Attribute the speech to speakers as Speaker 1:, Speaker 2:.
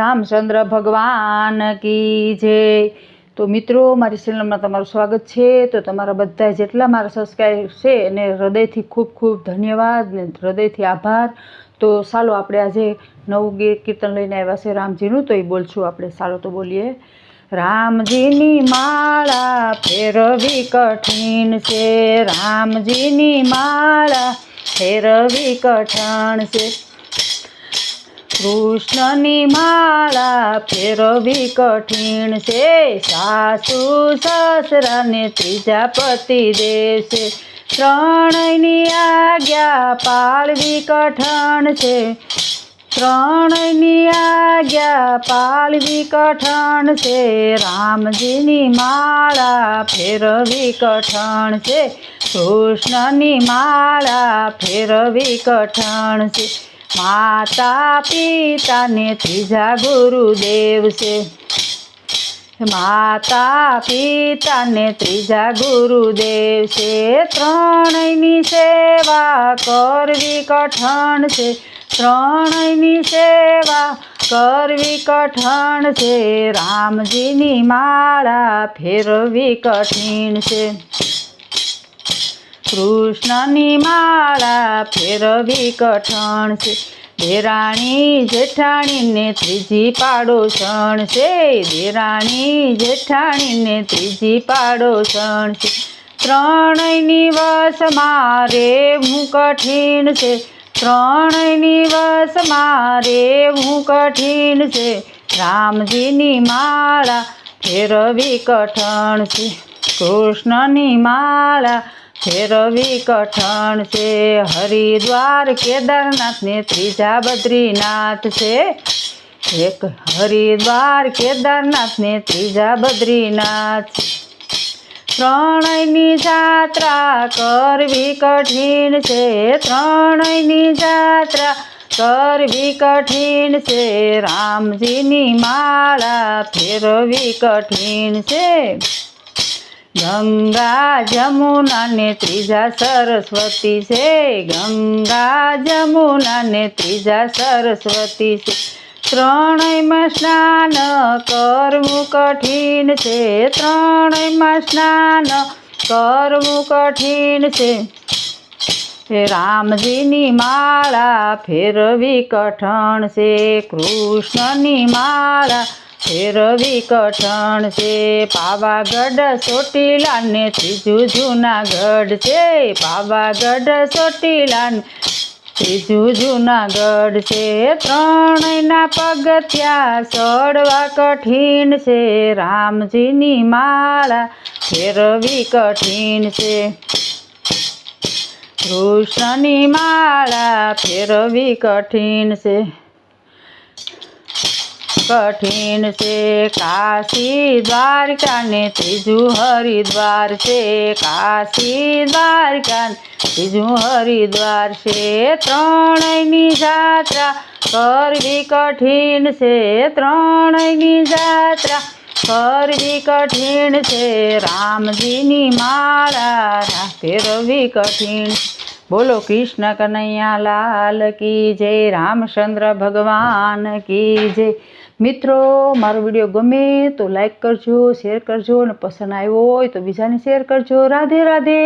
Speaker 1: રામચંદ્ર ભગવાન કી જય. તો મિત્રો, મારી ચેનલમાં તમારું સ્વાગત છે. તો તમારા બધા જેટલા મારા સબસ્ક્રાઈબ છે, એને હૃદયથી ખૂબ ખૂબ ધન્યવાદ ને હૃદયથી આભાર. તો ચાલો આપણે આજે નવું ગીત કીર્તન લઈને આવ્યા છે રામજીનું. તો એ બોલશું આપણે. ચાલો તો બોલીએ. રામજીની માળા ફેરવી કઠિન છે. રામજીની માળા ફેરવી કઠણ છે. કૃષ્ણની માળા ફેરવી કઠિન છે, સાસુ સસરાને ત્રીજા પતિ દેશે. ત્રણની આજ્ઞા પાળવી કઠણ છે ત્રણની આજ્ઞા પાળવી કઠણ છે. રામજીની માળા ફેરવી કઠણ છે, કૃષ્ણની માળા ફેરવી કઠણ છે. માતા પિતાને ત્રીજા ગુરુદેવ છે. માતા પિતાને ત્રીજા ગુરુદેવ છે. ત્રણેયની સેવા કરવી કઠણ છે. ત્રણેયની સેવા કરવી કઠણ છે. રામજીની માળા ફેરવી કઠિન છે. કૃષ્ણની માળા ફેરવી કઠણ છે. દેરાણી જેઠાણીને ત્રીજી પાડોશણ છે. દેરાણી જેઠાણીને ત્રીજી પાડોશણ છે. ત્રણેયની મારે હું કઠિન છે. ત્રણેયની મારે હું કઠિન છે. રામજીની માળા ફેરવી કઠણ છે. કૃષ્ણની માળા ફેરવી કઠણ છે, હરિદ્વાર કેદારનાથ ને ત્રીજા બદ્રીનાથ છે. એક હરિદ્વાર કેદારનાથ ને ત્રીજા બદ્રીનાથ. ત્રણેયની જાત્રા કરવી કઠિન છે, ત્રણેયની જાત્રા કરવી કઠિન છે. રામજીની માળા ફેરવી કઠિન છે. ગંગા જમુના ને ત્રીજા સરસ્વતી છે. ગંગા જમુના ને ત્રીજા સરસ્વતી છે. ત્રણેયમાં સ્નાન કરવું કઠિન છે. ત્રણેયમાં સ્નાન કરવું કઠિન છે. રામજીની માળા ફેરવી કઠણ છે. કૃષ્ણની માળા ફેરવી કઠણ છે, પાવાગઢ ચોટીલાને ત્રીજું જૂનાગઢ છે, પાવાગઢ ચોટીલાને ત્રીજું જૂનાગઢ છે ત્રણના પગથિયા ચડવા કઠિન છે, રામજીની માળા ફેરવી કઠિન છે. કૃષ્ણની માળા ફેરવી કઠિન છે. કઠિન છે. કાશી દ્વારકા ને ત્રીજું હરિદ્વાર છે. કાશી દ્વારકા ત્રીજું હરિદ્વાર છે. ત્રણેયની જાત્રા કરવી કઠિન છે. ત્રણેયની જાત્રા કરવી કઠિન છે. રામજીની માળા ફેરવી કઠિન. બોલો કૃષ્ણ કનૈયા લાલ કી જય. રામચંદ્ર ભગવાન કી જય. મિત્રો, મારો વીડિયો ગમે તો લાઈક કરજો શેર કરજો અને પસંદ આવ્યો હોય તો બીજાને શેર કરજો. રાધે રાધે!